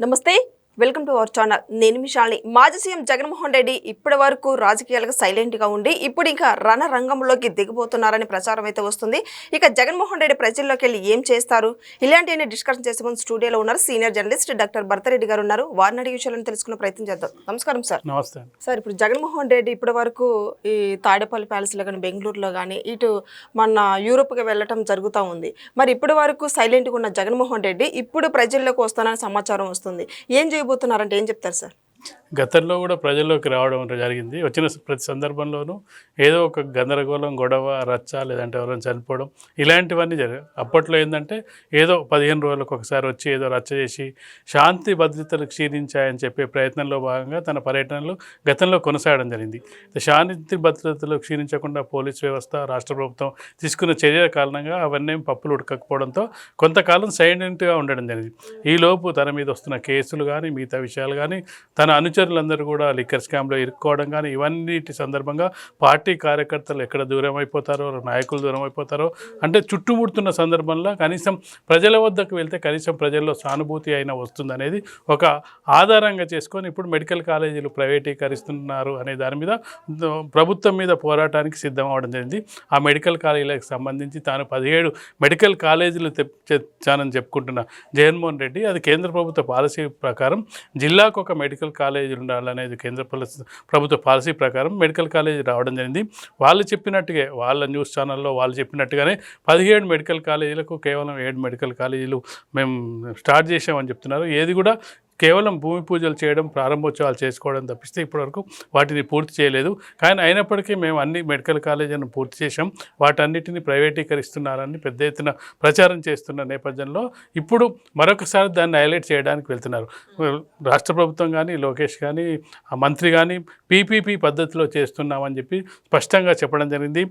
నమస్తే. Welcome to our channel. నేను మిషాల్ని మాజీ సీఎం జగన్మోహన్ రెడ్డి ఇప్పటి వరకు రాజకీయాలకు సైలెంట్గా ఉండి ఇప్పుడు ఇంకా రణ రంగంలోకి దిగబోతున్నారని ప్రచారం అయితే వస్తుంది. ఇక జగన్మోహన్ రెడ్డి ప్రజల్లోకి వెళ్ళి ఏం చేస్తారు? ఇలాంటివన్నీ డిస్కషన్ చేసే ముందు స్టూడియోలో ఉన్నారు సీనియర్ జర్నలిస్ట్ డాక్టర్ భరతరెడ్డి గారు ఉన్నారు. వారిని అడిగే విషయాలను తెలుసుకునే ప్రయత్నం చేద్దాం. నమస్కారం సార్. నమస్తే. సార్ ఇప్పుడు జగన్మోహన్ రెడ్డి ఇప్పటి వరకు ఈ తాడేపల్లి ప్యాలెస్లో కానీ బెంగళూరులో కానీ ఇటు మన యూరోప్కి వెళ్ళటం జరుగుతూ ఉంది. మరి ఇప్పటి వరకు సైలెంట్గా ఉన్న జగన్మోహన్ రెడ్డి ఇప్పుడు ప్రజల్లోకి వస్తానని సమాచారం వస్తుంది. ఏం చేయబోతున్నారంటే ఏం చెప్తారు సార్? గతంలో కూడా ప్రజల్లోకి రావడం జరిగింది. వచ్చిన ప్రతి సందర్భంలోనూ ఏదో ఒక గందరగోళం గొడవ రచ్చ లేదంటే ఎవరైనా చనిపోవడం ఇలాంటివన్నీ జరిగాయి అప్పట్లో ఏంటంటే ఏదో పదిహేను రోజులకు ఒకసారి వచ్చి ఏదో రచ్చ చేసి శాంతి భద్రతలు క్షీణించాయని చెప్పే ప్రయత్నంలో భాగంగా తన పర్యటనలు గతంలో కొనసాగడం జరిగింది. శాంతి భద్రతలు క్షీణించకుండా పోలీస్ వ్యవస్థ రాష్ట్ర ప్రభుత్వం తీసుకున్న చర్యల కారణంగా అవన్నీ పప్పులు ఉడకకపోవడంతో కొంతకాలం సైలెంట్గా ఉండడం జరిగింది. ఈలోపు తన మీద వస్తున్న కేసులు కానీ మిగతా విషయాలు కానీ తన అనుచరులందరూ కూడా లిక్కర్ స్కామ్లో ఇరుక్కోవడం కానీ ఇవన్నిటి సందర్భంగా పార్టీ కార్యకర్తలు ఎక్కడ దూరం అయిపోతారో నాయకులు దూరం అయిపోతారో అంటే చుట్టుముడుతున్న సందర్భంలో కనీసం ప్రజల వద్దకు వెళ్తే కనీసం ప్రజల్లో సానుభూతి అయినా వస్తుందనేది ఒక ఆధారంగా చేసుకొని ఇప్పుడు మెడికల్ కాలేజీలు ప్రైవేటీకరిస్తున్నారు అనే దాని మీద ప్రభుత్వం మీద పోరాటానికి సిద్ధం అవడం జరిగింది. ఆ మెడికల్ కాలేజీలకు సంబంధించి తాను పదిహేడు మెడికల్ కాలేజీలు తెచ్చానని చెప్పుకుంటున్న జగన్మోహన్ రెడ్డి అది కేంద్ర ప్రభుత్వ పాలసీ ప్రకారం జిల్లాకు ఒక మెడికల్ కాలేజ్ ఉండాలనేది కేంద్ర ప్రభుత్వ పాలసీ ప్రకారం మెడికల్ కాలేజీ రావడం జరిగింది. వాళ్ళు చెప్పినట్టుగా వాళ్ళ న్యూస్ ఛానల్లో వాళ్ళు చెప్పినట్టుగానే పదిహేడు మెడికల్ కాలేజీలకు కేవలం ఏడు మెడికల్ కాలేజీలు మేము స్టార్ట్ చేసామని చెప్తున్నారు. ఏది కూడా కేవలం భూమి పూజలు చేయడం ప్రారంభోత్సవాలు చేసుకోవడం తప్పిస్తే ఇప్పటివరకు వాటిని పూర్తి చేయలేదు. కానీ అయినప్పటికీ మేము అన్ని మెడికల్ కాలేజీలను పూర్తి చేసాం వాటన్నిటిని ప్రైవేటీకరిస్తున్నారని పెద్ద ఎత్తున ప్రచారం చేస్తున్న నేపథ్యంలో ఇప్పుడు మరొకసారి దాన్ని హైలైట్ చేయడానికి వెళ్తున్నారు. రాష్ట్ర ప్రభుత్వం కానీ లోకేష్ కానీ మంత్రి కానీ పీపీపీ పద్ధతిలో చేస్తున్నామని చెప్పి స్పష్టంగా చెప్పడం జరిగింది.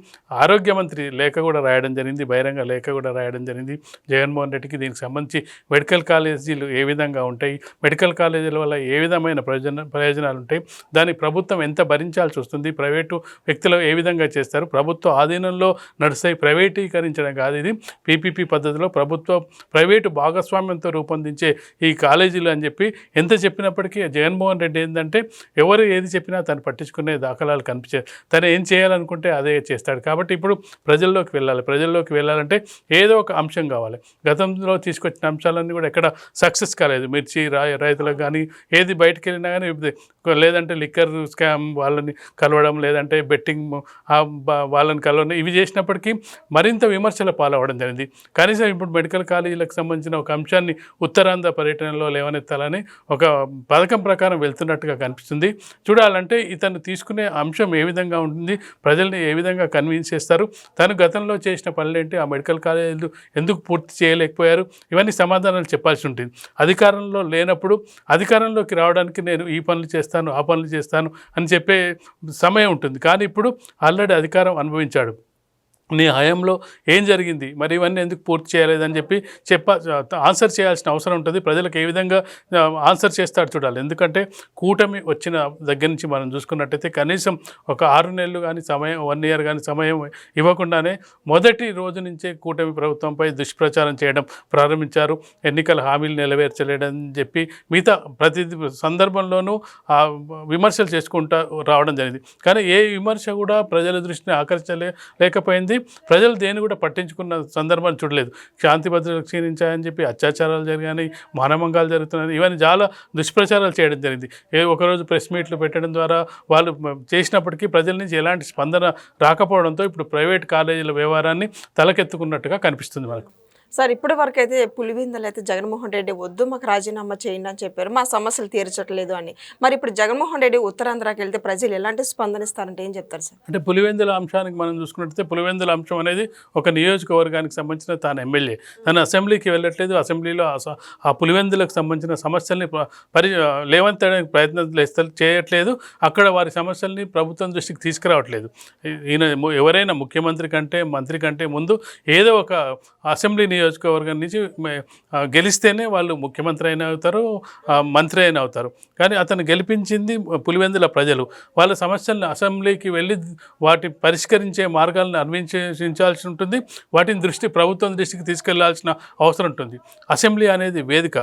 ఆరోగ్య మంత్రి లేఖ కూడా రాయడం జరిగింది. బహిరంగ లేఖ కూడా రాయడం జరిగింది. జగన్మోహన్ రెడ్డికి దీనికి సంబంధించి మెడికల్ కాలేజీలు ఏ విధంగా ఉంటాయి? మెడికల్ మెడికల్ కాలేజీల వల్ల ఏ విధమైన ప్రయోజన ప్రయోజనాలు ఉంటాయి దాన్ని ప్రభుత్వం ఎంత భరించాల్సి వస్తుంది? ప్రైవేటు వ్యక్తులు ఏ విధంగా చేస్తారు? ప్రభుత్వ ఆధీనంలో నడుస్తాయి ప్రైవేటీకరించడం కాదు ఇది. పీపీపీ పద్ధతిలో ప్రభుత్వ ప్రైవేటు భాగస్వామ్యంతో రూపొందించే ఈ కాలేజీలు అని చెప్పి ఎంత చెప్పినప్పటికీ జగన్మోహన్ రెడ్డి ఏంటంటే ఎవరు ఏది చెప్పినా తను పట్టించుకునే దాఖలాలు కనిపించే తను ఏం చేయాలనుకుంటే అదే చేస్తాడు. కాబట్టి ఇప్పుడు ప్రజల్లోకి వెళ్ళాలి. ప్రజల్లోకి వెళ్ళాలంటే ఏదో ఒక అంశం కావాలి. గతంలో తీసుకొచ్చిన అంశాలన్నీ కూడా ఎక్కడ సక్సెస్ కాలేదు. మిర్చి రా రైతులకు కానీ ఏది బయటకు వెళ్ళినా కానీ లేదంటే లిక్కర్ స్కామ్ వాళ్ళని కలవడం లేదంటే బెట్టింగ్ వాళ్ళని కలవడం ఇవి చేసినప్పటికీ మరింత విమర్శల పాలవడం జరిగింది. కనీసం ఇప్పుడు మెడికల్ కాలేజీలకు సంబంధించిన ఒక అంశాన్ని ఉత్తరాంధ్ర పర్యటనలో లేవనెత్తాలని ఒక పథకం ప్రకారం వెళ్తున్నట్టుగా కనిపిస్తుంది. చూడాలంటే ఇతను తీసుకునే అంశం ఏ విధంగా ఉంటుంది ప్రజల్ని ఏ విధంగా కన్విన్స్ చేస్తారు తను గతంలో చేసిన పనులేంటి ఆ మెడికల్ కాలేజీలు ఎందుకు పూర్తి చేయలేకపోయారు ఇవన్నీ సమాధానాలు చెప్పాల్సి ఉంటుంది. అధికారంలో లేనప్పుడు అధికారంలోకి రావడానికి నేను ఈ పనులు చేస్తాను ఆ పనులు చేస్తాను అని చెప్పే సమయం ఉంటుంది. కానీ ఇప్పుడు ఆల్రెడీ అధికారం అనుభవించాడు. నీ హయాంలో ఏం జరిగింది? మరి ఇవన్నీ ఎందుకు పూర్తి చేయలేదని చెప్పి చెప్ప ఆన్సర్ చేయాల్సిన అవసరం ఉంటుంది. ప్రజలకు ఏ విధంగా ఆన్సర్ చేస్తాడు చూడాలి. ఎందుకంటే కూటమి వచ్చిన దగ్గర నుంచి మనం చూసుకున్నట్టయితే కనీసం ఒక ఆరు నెలలు కానీ సమయం వన్ ఇయర్ కానీ సమయం ఇవ్వకుండానే మొదటి రోజు నుంచే కూటమి ప్రభుత్వంపై దుష్ప్రచారం చేయడం ప్రారంభించారు. ఎన్నికల హామీలు నెరవేర్చలేడని చెప్పి మిగతా ప్రతి సందర్భంలోనూ విమర్శలు చేసుకుంటా రావడం జరిగింది. కానీ ఏ విమర్శ కూడా ప్రజల దృష్టిని ఆకర్షలే లేకపోయింది. ప్రజలు దేని కూడా పట్టించుకున్న సందర్భాన్ని చూడలేదు. శాంతి భద్రతలు క్షీణించాయని చెప్పి అత్యాచారాలు జరిగాయి మానవంగాలు జరుగుతున్నాయి ఇవన్నీ చాలా దుష్ప్రచారాలు చేయడం జరిగింది. ఏ ఒకరోజు ప్రెస్ మీట్లు పెట్టడం ద్వారా వాళ్ళు చేసినప్పటికీ ప్రజల నుంచి ఎలాంటి స్పందన రాకపోవడంతో ఇప్పుడు ప్రైవేట్ కాలేజీల వ్యవహారాన్ని తలకెత్తుకున్నట్టుగా కనిపిస్తుంది మనకు. సార్ ఇప్పటి వరకు అయితే పులివెందులు అయితే జగన్మోహన్ రెడ్డి వద్దు మాకు రాజీనామా చేయండి అని చెప్పారు. మా సమస్యలు తీర్చట్లేదు అని. మరి ఇప్పుడు జగన్మోహన్ రెడ్డి ఉత్తరాంధ్రకి వెళ్తే ప్రజలు ఎలాంటి స్పందనిస్తారంటే ఏం చెప్తారు సార్? అంటే పులివెందుల అంశానికి మనం చూసుకున్నట్టయితే పులివెందుల అంశం అనేది ఒక నియోజకవర్గానికి సంబంధించిన తాను ఎమ్మెల్యే. తను అసెంబ్లీకి వెళ్ళట్లేదు. అసెంబ్లీలో ఆ పులివెందులకు సంబంధించిన సమస్యల్ని పరి లేవంతడానికి ప్రయత్నం చేయట్లేదు. అక్కడ వారి సమస్యల్ని ప్రభుత్వం దృష్టికి తీసుకురావట్లేదు. ఈయన ఎవరైనా ముఖ్యమంత్రి కంటే మంత్రి కంటే ముందు ఏదో ఒక అసెంబ్లీ నియోజకవర్గం నుంచి గెలిస్తేనే వాళ్ళు ముఖ్యమంత్రి అయినా అవుతారు మంత్రి అయినా అవుతారు. కానీ అతను గెలిపించింది పులివెందుల ప్రజలు. వాళ్ళ సమస్యలను అసెంబ్లీకి వెళ్ళి వాటి పరిష్కరించే మార్గాలను అన్వేషించాల్సి ఉంటుంది. వాటిని దృష్టి ప్రభుత్వం దృష్టికి తీసుకెళ్ళాల్సిన అవసరం ఉంటుంది. అసెంబ్లీ అనేది వేదిక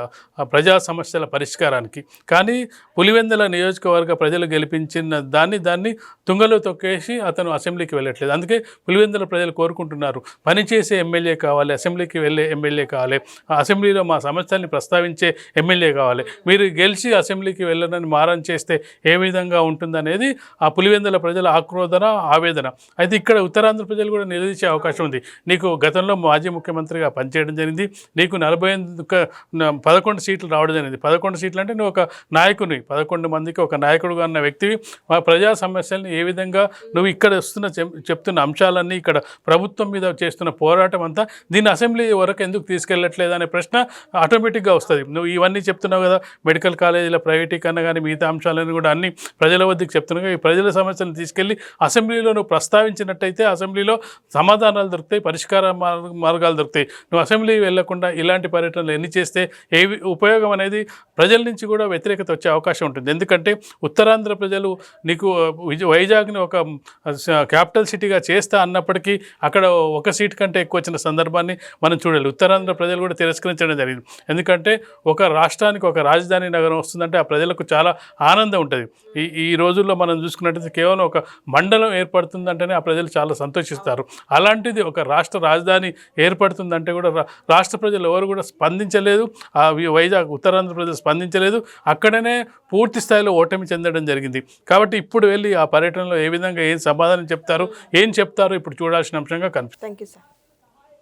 ప్రజా సమస్యల పరిష్కారానికి. కానీ పులివెందుల నియోజకవర్గ ప్రజలు గెలిపించిన దాన్ని దాన్ని తుంగలో తొక్కేసి అతను అసెంబ్లీకి వెళ్ళట్లేదు. అందుకే పులివెందుల ప్రజలు కోరుకుంటున్నారు పనిచేసే ఎమ్మెల్యే కావాలి అసెంబ్లీకి వెళ్ళే ఎమ్మెల్యే కావాలి. అసెంబ్లీలో మా సమస్యల్ని ప్రస్తావించే ఎమ్మెల్యే కావాలి. మీరు గెలిచి అసెంబ్లీకి వెళ్ళనని మారం చేస్తే ఏ విధంగా ఉంటుందనేది ఆ పులివెందుల ప్రజల ఆక్రోధన ఆవేదన. అయితే ఇక్కడ ఉత్తరాంధ్ర ప్రజలు కూడా నిలదీసే అవకాశం ఉంది. నీకు గతంలో మాజీ ముఖ్యమంత్రిగా పనిచేయడం జరిగింది. నీకు నలభై ఎనిమిది పదకొండు సీట్లు రావడం జరిగింది. పదకొండు సీట్లు అంటే నువ్వు ఒక నాయకుని పదకొండు మందికి ఒక నాయకుడుగా ఉన్న వ్యక్తివి. మా ప్రజా సమస్యల్ని ఏ విధంగా నువ్వు ఇక్కడ వస్తున్న చెప్- చెప్తున్న అంశాలన్నీ ఇక్కడ ప్రభుత్వం మీద చేస్తున్న పోరాటం అంతా దీన్ని అసెంబ్లీ వరకు ఎందుకు తీసుకెళ్ళట్లేదు అనే ప్రశ్న ఆటోమేటిక్గా వస్తుంది. నువ్వు ఇవన్నీ చెప్తున్నావు కదా మెడికల్ కాలేజీల ప్రైవేటీకరణ కానీ మిగతా అంశాలను కూడా అన్ని ప్రజల వద్దకు చెప్తున్నావు ఈ ప్రజల సమస్యలను తీసుకెళ్ళి అసెంబ్లీలో నువ్వు ప్రస్తావించినట్టయితే అసెంబ్లీలో సమాధానాలు దొరుకుతాయి పరిష్కార మార్గాలు దొరుకుతాయి. నువ్వు అసెంబ్లీ వెళ్ళకుండా ఇలాంటి పర్యటనలు ఎన్ని చేస్తే ఏ ఉపయోగం అనేది ప్రజల నుంచి కూడా వ్యతిరేకత వచ్చే అవకాశం ఉంటుంది. ఎందుకంటే ఉత్తరాంధ్ర ప్రజలు నీకు వైజాగ్ని ఒక క్యాపిటల్ సిటీగా చేస్తా అన్నప్పటికీ అక్కడ ఒక సీట్ కంటే ఎక్కువ వచ్చిన సందర్భాన్ని మనం చూడాలి ఉత్తరాంధ్ర ప్రజలు కూడా తిరస్కరించడం జరిగింది. ఎందుకంటే ఒక రాష్ట్రానికి ఒక రాజధాని నగరం వస్తుందంటే ఆ ప్రజలకు చాలా ఆనందం ఉంటుంది. ఈ ఈ రోజుల్లో మనం చూసుకున్నట్టయితే కేవలం ఒక మండలం ఏర్పడుతుందంటేనే ఆ ప్రజలు చాలా సంతోషిస్తారు. అలాంటిది ఒక రాష్ట్ర రాజధాని ఏర్పడుతుందంటే కూడా రా- రాష్ట్ర ప్రజలు ఎవరు కూడా స్పందించలేదు. ఆ వైజాగ్ ఉత్తరాంధ్ర ప్రజలు స్పందించలేదు. అక్కడనే పూర్తి స్థాయిలో ఓటమి చెందడం జరిగింది. కాబట్టి ఇప్పుడు వెళ్ళి ఆ పర్యటనలో ఏ విధంగా ఏం సమాధానం చెప్తారు ఏం చెప్తారు ఇప్పుడు చూడాల్సిన అంశంగా కనిపిస్తుంది. Thank you sir